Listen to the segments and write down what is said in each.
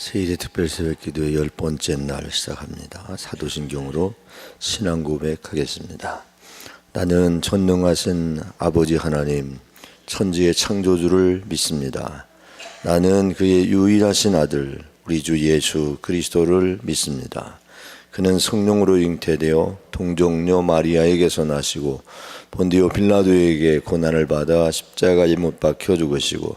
세일의 특별 새벽 기도의 열 번째 날 시작합니다. 사도신경으로 신앙 고백하겠습니다. 나는 전능하신 아버지 하나님, 천지의 창조주를 믿습니다. 나는 그의 유일하신 아들, 우리 주 예수 그리스도를 믿습니다. 그는 성령으로 잉태되어 동정녀 마리아에게서 나시고 본디오 빌라도에게 고난을 받아 십자가에 못 박혀 죽으시고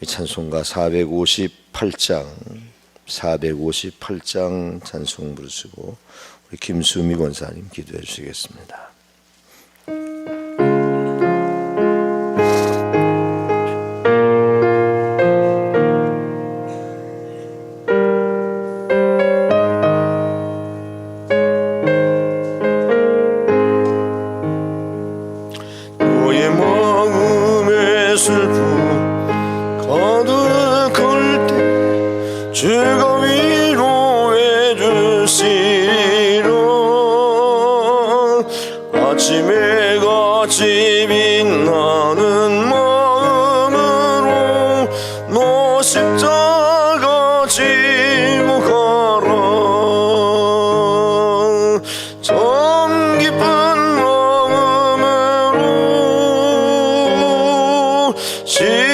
이 찬송가 458장 458장 찬송 부르시고 우리 김수미 권사님 기도해 주시겠습니다. 마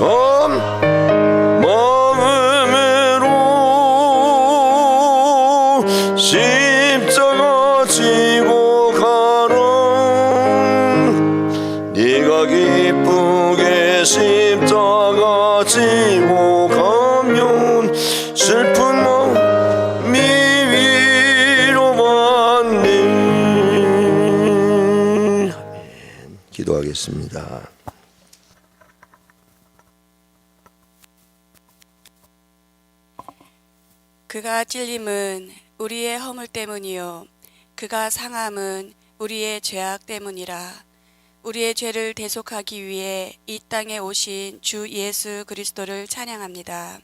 ¡Oh! 찔림은 우리의 허물 때문이요 그가 상함은 우리의 죄악 때문이라 우리의 죄를 대속하기 위해 이 땅에 오신 주 예수 그리스도를 찬양합니다.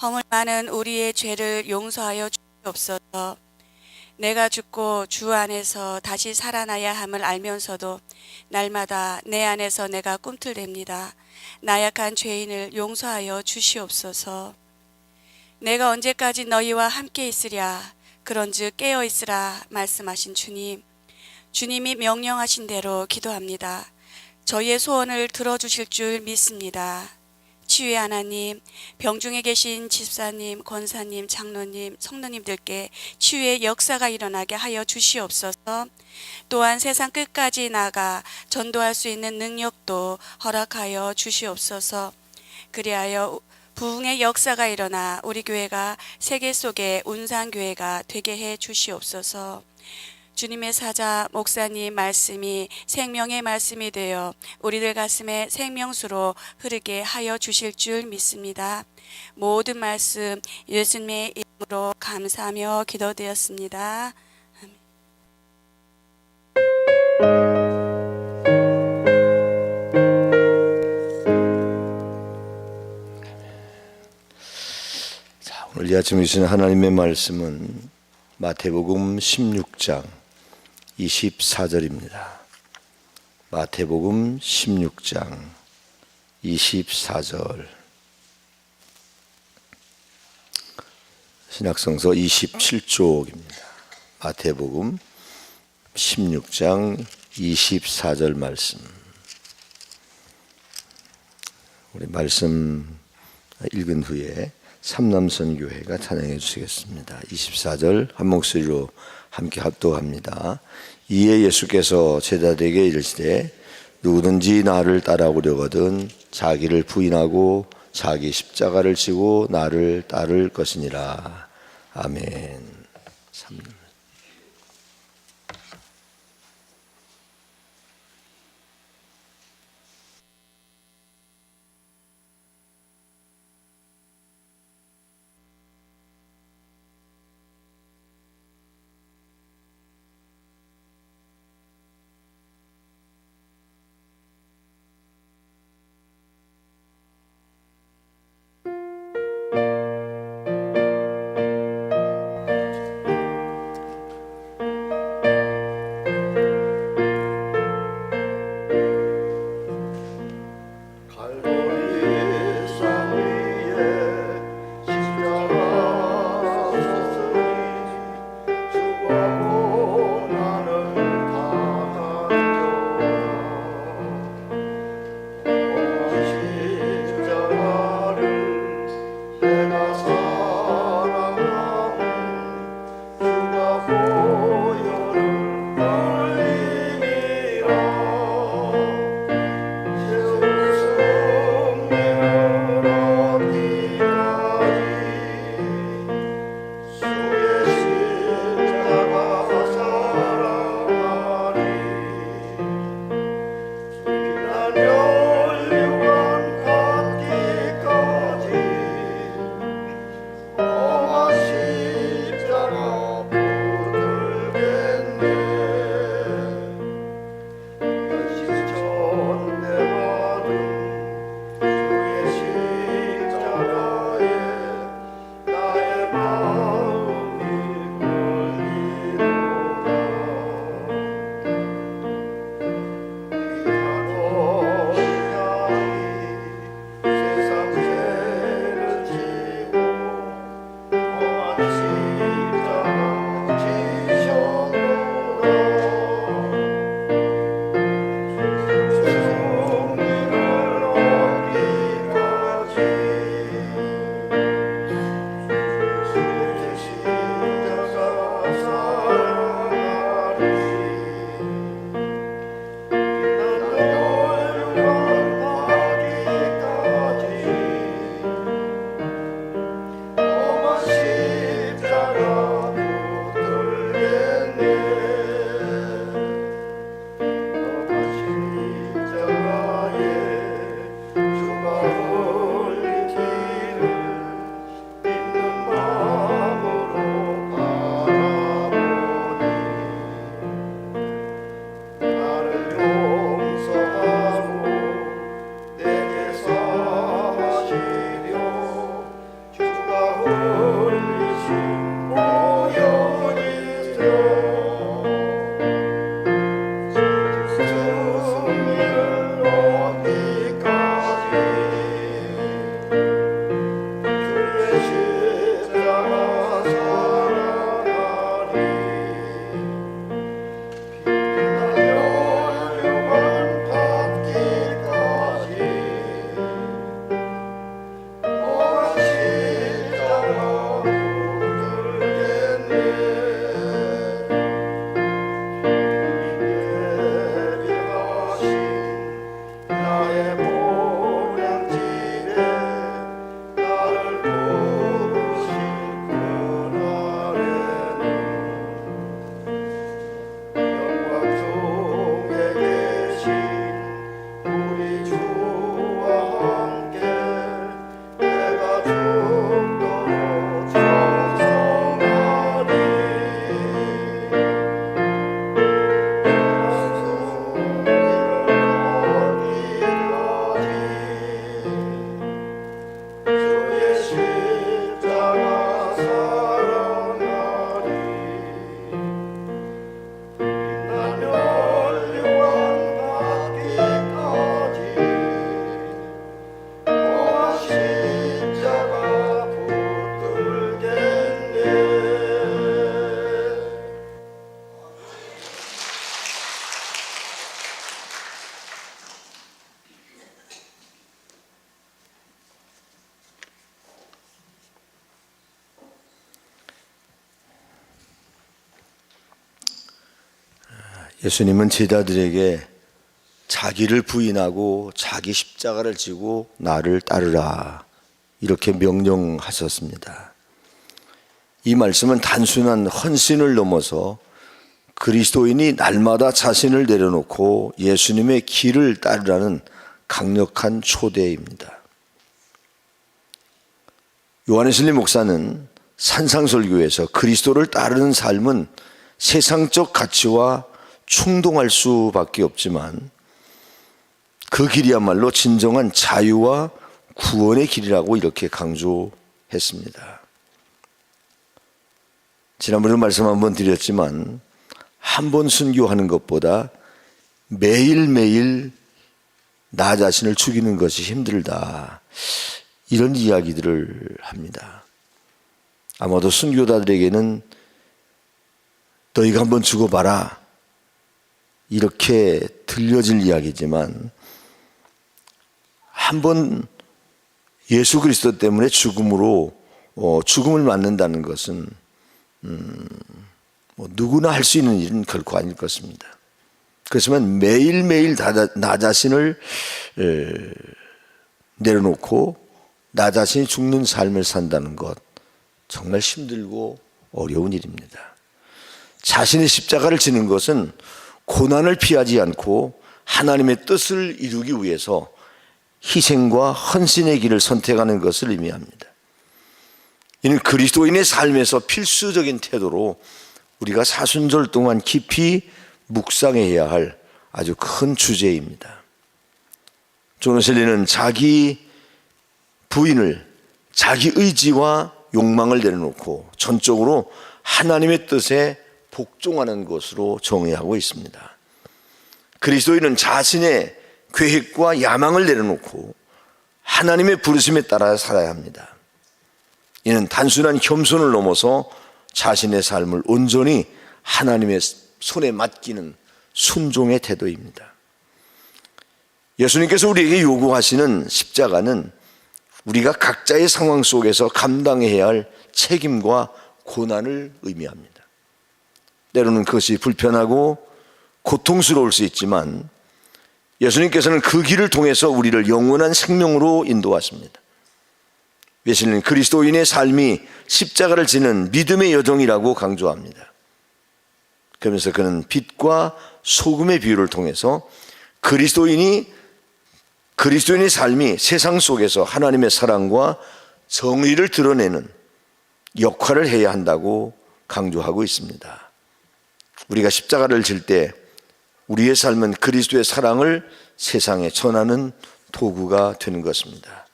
허물 많은 우리의 죄를 용서하여 주옵소서. 내가 죽고 주 안에서 다시 살아나야 함을 알면서도 날마다 내 안에서 내가 꿈틀댑니다. 나약한 죄인을 용서하여 주시옵소서. 내가 언제까지 너희와 함께 있으랴 그런즉 깨어 있으라 말씀하신 주님 주님이 명령하신 대로 기도합니다. 저희의 소원을 들어주실 줄 믿습니다. 치유의 하나님, 병중에 계신 집사님, 권사님, 장로님, 성도님들께 치유의 역사가 일어나게 하여 주시옵소서. 또한 세상 끝까지 나가 전도할 수 있는 능력도 허락하여 주시옵소서. 그리하여 부흥의 역사가 일어나 우리 교회가 세계 속의 운산 교회가 되게 해 주시옵소서. 주님의 사자 목사님 말씀이 생명의 말씀이 되어 우리들 가슴에 생명수로 흐르게 하여 주실 줄 믿습니다. 모든 말씀 예수님의 이름으로 감사하며 기도되었습니다. 자, 오늘 이 아침 주신 하나님의 말씀은 마태복음 16장 24절입니다. 마태복음 16장 24절 신약성서 27쪽입니다. 마태복음 16장 24절 말씀. 우리 말씀 읽은 후에 삼남선 교회가 찬양해 주시겠습니다. 24절 한 목소리로 함께 합독합니다. 이에 예수께서 제자들에게 이르시되 누구든지 나를 따라오려거든 자기를 부인하고 자기 십자가를 지고 나를 따를 것이니라. 아멘. 예수님은 제자들에게 자기를 부인하고 자기 십자가를 지고 나를 따르라 이렇게 명령하셨습니다. 이 말씀은 단순한 헌신을 넘어서 그리스도인이 날마다 자신을 내려놓고 예수님의 길을 따르라는 강력한 초대입니다. 요한의슬리 목사는 산상설교에서 그리스도를 따르는 삶은 세상적 가치와 충동할 수밖에 없지만 그 길이야말로 진정한 자유와 구원의 길이라고 이렇게 강조했습니다. 지난번에 말씀 한번 드렸지만 한 번 순교하는 것보다 매일매일 나 자신을 죽이는 것이 힘들다. 이런 이야기들을 합니다. 아마도 순교자들에게는 너희가 한번 죽어봐라. 이렇게 들려질 이야기지만 한 번 예수 그리스도 때문에 죽음으로 어, 죽음을 맞는다는 것은 음, 뭐 누구나 할 수 있는 일은 결코 아닐 것입니다. 그렇지만 매일매일 나, 나 자신을 에, 내려놓고 나 자신이 죽는 삶을 산다는 것 정말 힘들고 어려운 일입니다. 자신의 십자가를 지는 것은 고난을 피하지 않고 하나님의 뜻을 이루기 위해서 희생과 헌신의 길을 선택하는 것을 의미합니다. 이는 그리스도인의 삶에서 필수적인 태도로 우리가 사순절 동안 깊이 묵상해야 할 아주 큰 주제입니다. 조노셀리는 자기 부인을 자기 의지와 욕망을 내려놓고 전적으로 하나님의 뜻에 복종하는 것으로 정의하고 있습니다. 그리스도인은 자신의 계획과 야망을 내려놓고 하나님의 부르심에 따라 살아야 합니다. 이는 단순한 겸손을 넘어서 자신의 삶을 온전히 하나님의 손에 맡기는 순종의 태도입니다. 예수님께서 우리에게 요구하시는 십자가는 우리가 각자의 상황 속에서 감당해야 할 책임과 고난을 의미합니다. 때로는 그것이 불편하고 고통스러울 수 있지만 예수님께서는 그 길을 통해서 우리를 영원한 생명으로 인도하십니다. 예수님은 그리스도인의 삶이 십자가를 지는 믿음의 여정이라고 강조합니다. 그러면서 그는 빛과 소금의 비유를 통해서 그리스도인이 그리스도인의 삶이 세상 속에서 하나님의 사랑과 정의를 드러내는 역할을 해야 한다고 강조하고 있습니다. 우리가 십자가를 질 때 우리의 삶은 그리스도의 사랑을 세상에 전하는 도구가 되는 것입니다.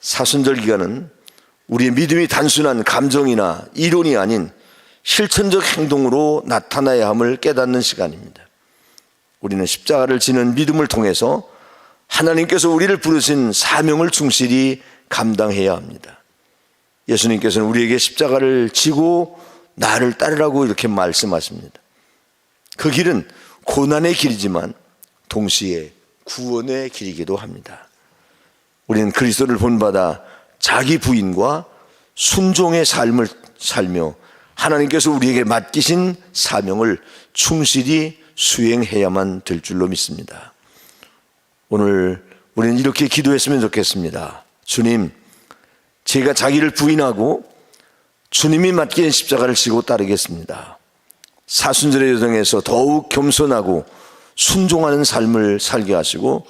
사순절 기간은 우리의 믿음이 단순한 감정이나 이론이 아닌 실천적 행동으로 나타나야 함을 깨닫는 시간입니다. 우리는 십자가를 지는 믿음을 통해서 하나님께서 우리를 부르신 사명을 충실히 감당해야 합니다. 예수님께서는 우리에게 십자가를 지고 나를 따르라고 이렇게 말씀하십니다. 그 길은 고난의 길이지만 동시에 구원의 길이기도 합니다. 우리는 그리스도를 본받아 자기 부인과 순종의 삶을 살며 하나님께서 우리에게 맡기신 사명을 충실히 수행해야만 될 줄로 믿습니다. 오늘 우리는 이렇게 기도했으면 좋겠습니다. 주님, 제가 자기를 부인하고 주님이 맡긴 십자가를 지고 따르겠습니다. 사순절의 여정에서 더욱 겸손하고 순종하는 삶을 살게 하시고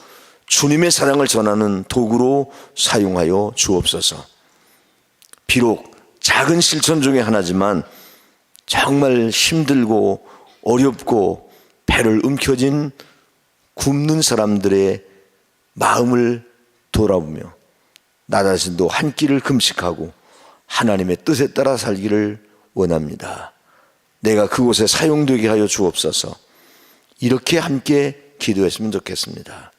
주님의 사랑을 전하는 도구로 사용하여 주옵소서. 비록 작은 실천 중에 하나지만 정말 힘들고 어렵고 배를 움켜쥔 굶는 사람들의 마음을 돌아보며 나 자신도 한 끼를 금식하고 하나님의 뜻에 따라 살기를 원합니다. 내가 그곳에 사용되게 하여 주옵소서. 이렇게 함께 기도했으면 좋겠습니다.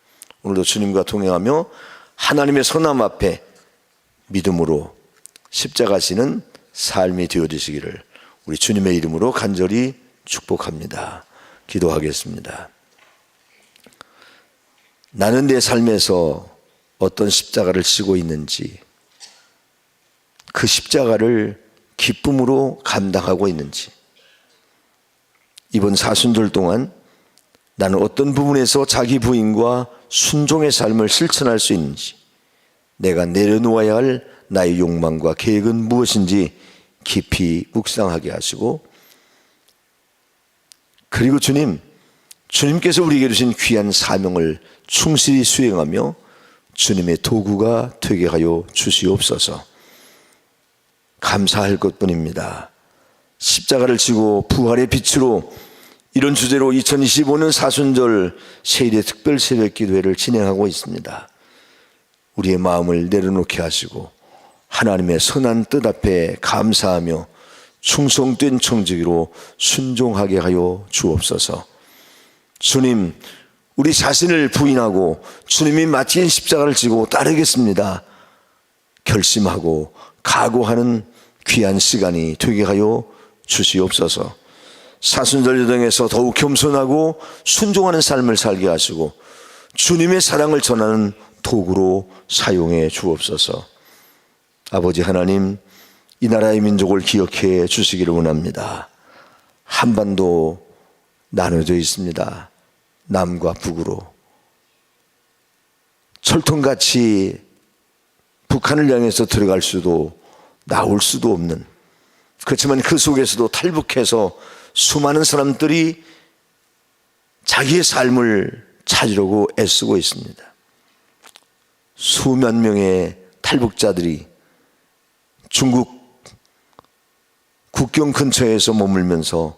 오늘도 주님과 동행하며 하나님의 선함 앞에 믿음으로 십자가시는 삶이 되어지시기를 우리 주님의 이름으로 간절히 축복합니다. 기도하겠습니다. 나는 내 삶에서 어떤 십자가를 지고 있는지, 그 십자가를 기쁨으로 감당하고 있는지, 이번 사순절 동안 나는 어떤 부분에서 자기 부인과 순종의 삶을 실천할 수 있는지, 내가 내려놓아야 할 나의 욕망과 계획은 무엇인지 깊이 묵상하게 하시고, 그리고 주님, 주님께서 우리에게 주신 귀한 사명을 충실히 수행하며 주님의 도구가 되게 하여 주시옵소서. 감사할 것 뿐입니다. 십자가를 지고 부활의 빛으로 이런 주제로 2025년 사순절 세일의 특별 새벽 기도회를 진행하고 있습니다. 우리의 마음을 내려놓게 하시고 하나님의 선한 뜻 앞에 감사하며 충성된 청지기로 순종하게 하여 주옵소서. 주님, 우리 자신을 부인하고 주님이 맡긴 십자가를 지고 따르겠습니다. 결심하고 각오하는 귀한 시간이 되게 하여 주시옵소서. 사순절 여정에서 더욱 겸손하고 순종하는 삶을 살게 하시고 주님의 사랑을 전하는 도구로 사용해 주옵소서. 아버지 하나님, 이 나라의 민족을 기억해 주시기를 원합니다. 한반도 나눠져 있습니다. 남과 북으로. 철통같이 북한을 향해서 들어갈 수도 나올 수도 없는 그렇지만 그 속에서도 탈북해서 수많은 사람들이 자기의 삶을 찾으려고 애쓰고 있습니다. 수만 명의 탈북자들이 중국 국경 근처에서 머물면서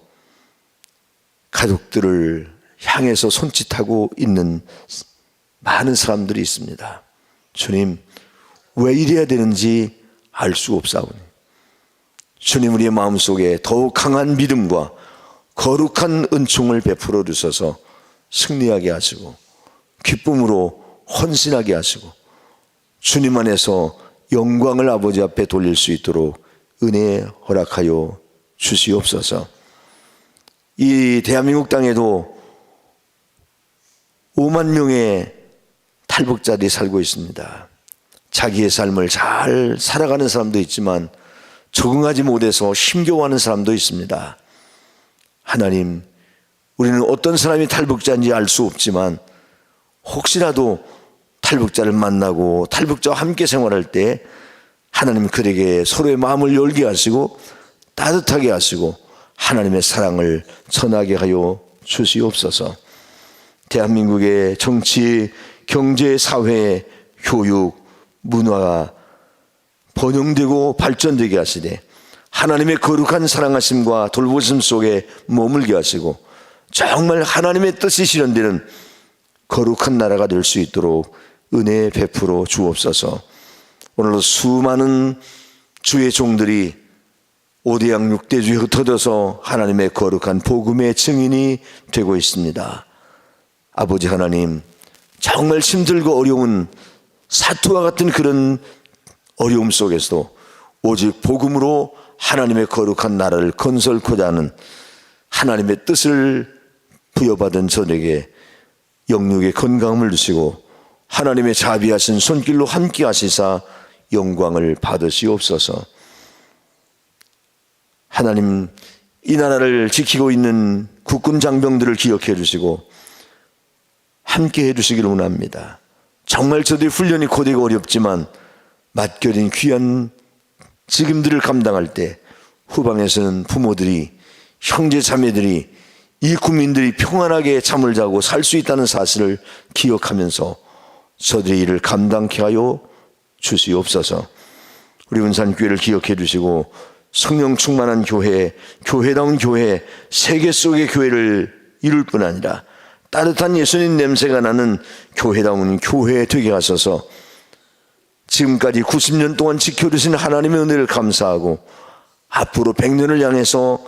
가족들을 향해서 손짓하고 있는 많은 사람들이 있습니다. 주님, 왜 이래야 되는지 알 수 없사오니. 주님 우리의 마음속에 더욱 강한 믿음과 거룩한 은총을 베풀어 주셔서 승리하게 하시고 기쁨으로 헌신하게 하시고 주님 안에서 영광을 아버지 앞에 돌릴 수 있도록 은혜 허락하여 주시옵소서. 이 대한민국 땅에도 5만 명의 탈북자들이 살고 있습니다. 자기의 삶을 잘 살아가는 사람도 있지만 적응하지 못해서 힘겨워하는 사람도 있습니다. 하나님, 우리는 어떤 사람이 탈북자인지 알 수 없지만 혹시라도 탈북자를 만나고 탈북자와 함께 생활할 때 하나님 그에게 서로의 마음을 열게 하시고 따뜻하게 하시고 하나님의 사랑을 전하게 하여 주시옵소서. 대한민국의 정치, 경제, 사회, 교육, 문화가 번영되고 발전되게 하시되 하나님의 거룩한 사랑하심과 돌보심 속에 머물게 하시고 정말 하나님의 뜻이 실현되는 거룩한 나라가 될 수 있도록 은혜 베풀어 주옵소서. 오늘도 수많은 주의 종들이 오대양 육대주에 흩어져서 하나님의 거룩한 복음의 증인이 되고 있습니다. 아버지 하나님, 정말 힘들고 어려운 사투와 같은 그런 어려움 속에서도 오직 복음으로 하나님의 거룩한 나라를 건설코자 하는 하나님의 뜻을 부여받은 저에게 영육의 건강을 주시고 하나님의 자비하신 손길로 함께 하시사 영광을 받으시옵소서. 하나님 이 나라를 지키고 있는 국군 장병들을 기억해 주시고 함께 해 주시기를 원합니다. 정말 저들의 훈련이 고되고 어렵지만 맡겨진 귀한 직임들을 감당할 때 후방에서는 부모들이 형제 자매들이 이 국민들이 평안하게 잠을 자고 살 수 있다는 사실을 기억하면서 저들의 일을 감당케 하여 주시옵소서. 우리 은산교회를 기억해 주시고 성령 충만한 교회, 교회다운 교회, 세계 속의 교회를 이룰 뿐 아니라 따뜻한 예수님 냄새가 나는 교회다운 교회 되게 하소서 지금까지 90년 동안 지켜주신 하나님의 은혜를 감사하고 앞으로 100년을 향해서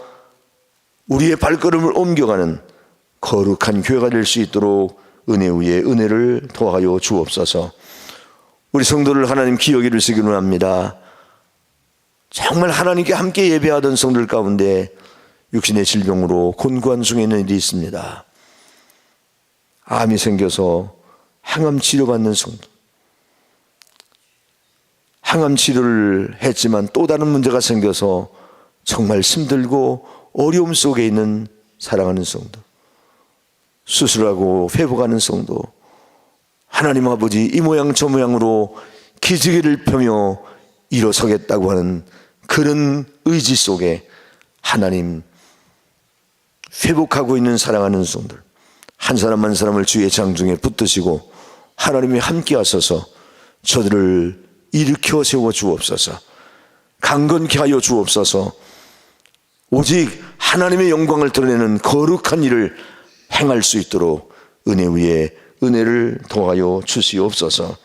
우리의 발걸음을 옮겨가는 거룩한 교회가 될 수 있도록 은혜 위에 은혜를 더하여 주옵소서. 우리 성도를 하나님 기억해 주시기 원합니다. 정말 하나님께 함께 예배하던 성들 가운데 육신의 질병으로 곤고한 중에 있는 일이 있습니다. 암이 생겨서 항암 치료받는 성도. 항암 치료를 했지만 또 다른 문제가 생겨서 정말 힘들고 어려움 속에 있는 사랑하는 성도, 수술하고 회복하는 성도, 하나님 아버지 이 모양 저 모양으로 기지개를 펴며 일어서겠다고 하는 그런 의지 속에 하나님 회복하고 있는 사랑하는 성들 한 사람 한 사람을 주의 장중에 붙드시고 하나님이 함께 하셔서 저들을 일으켜 세워 주옵소서 강건케 하여 주옵소서. 오직 하나님의 영광을 드러내는 거룩한 일을 행할 수 있도록 은혜 위에 은혜를 더하여 주시옵소서.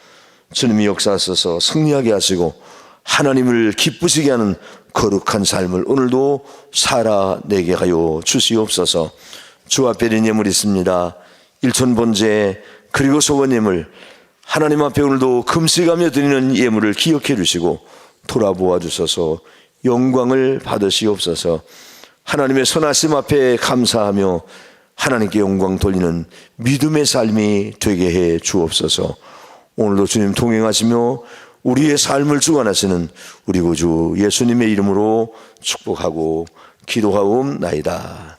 주님이 역사하셔서 승리하게 하시고 하나님을 기쁘시게 하는 거룩한 삶을 오늘도 살아내게 하여 주시옵소서 주 앞에 예물 있습니다. 일천 번째 그리고 소원 예물. 하나님 앞에 오늘도 금식하며 드리는 예물을 기억해 주시고 돌아보아 주셔서 영광을 받으시옵소서. 하나님의 선하심 앞에 감사하며 하나님께 영광 돌리는 믿음의 삶이 되게 해 주옵소서. 오늘도 주님 동행하시며 우리의 삶을 주관하시는 우리 구주 예수님의 이름으로 축복하고 기도하옵나이다.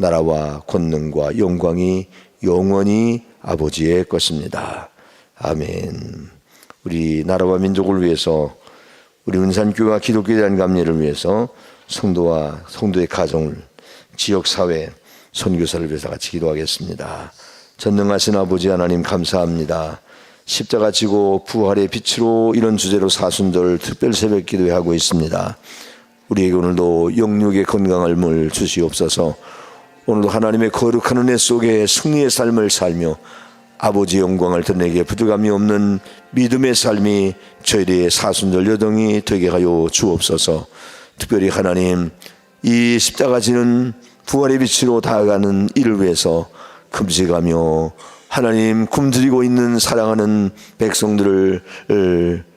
나라와 권능과 영광이 영원히 아버지의 것입니다. 아멘. 우리 나라와 민족을 위해서 우리 은산교회와 기독교에 대한 감리를 위해서 성도와 성도의 가정을 지역 사회 선교사를 위해서 같이 기도하겠습니다. 전능하신 아버지 하나님 감사합니다. 십자가 지고 부활의 빛으로 이런 주제로 사순절 특별 새벽 기도회 하고 있습니다. 우리에게 오늘도 영육의 건강을 물 주시옵소서. 오늘도 하나님의 거룩한 은혜 속에 승리의 삶을 살며 아버지 영광을 드러내게 부족함이 없는 믿음의 삶이 저희들의 사순절 여정이 되게 하여 주옵소서. 특별히 하나님 이 십자가 지는 부활의 빛으로 다가가는 이를 위해서 금식하며 하나님 굶주리고 있는 사랑하는 백성들을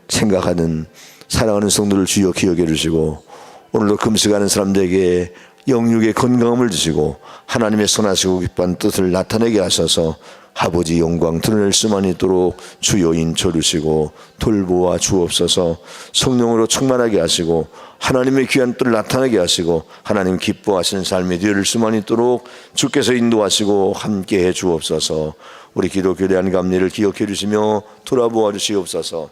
생각하는 사랑하는 성도를 주여 기억해 주시고 오늘도 금식하는 사람들에게 영육의 건강함을 주시고 하나님의 선하시고 기뻐한 뜻을 나타내게 하셔서 아버지 영광 드러낼 수만 있도록 주여 인쳐 주시고 돌보아 주옵소서. 성령으로 충만하게 하시고 하나님의 귀한 뜻을 나타나게 하시고 하나님 기뻐하시는 삶이 되을 수만 있도록 주께서 인도하시고 함께 해 주옵소서. 우리 기독교에 대한 감리를 기억해 주시며 돌아보아 주시옵소서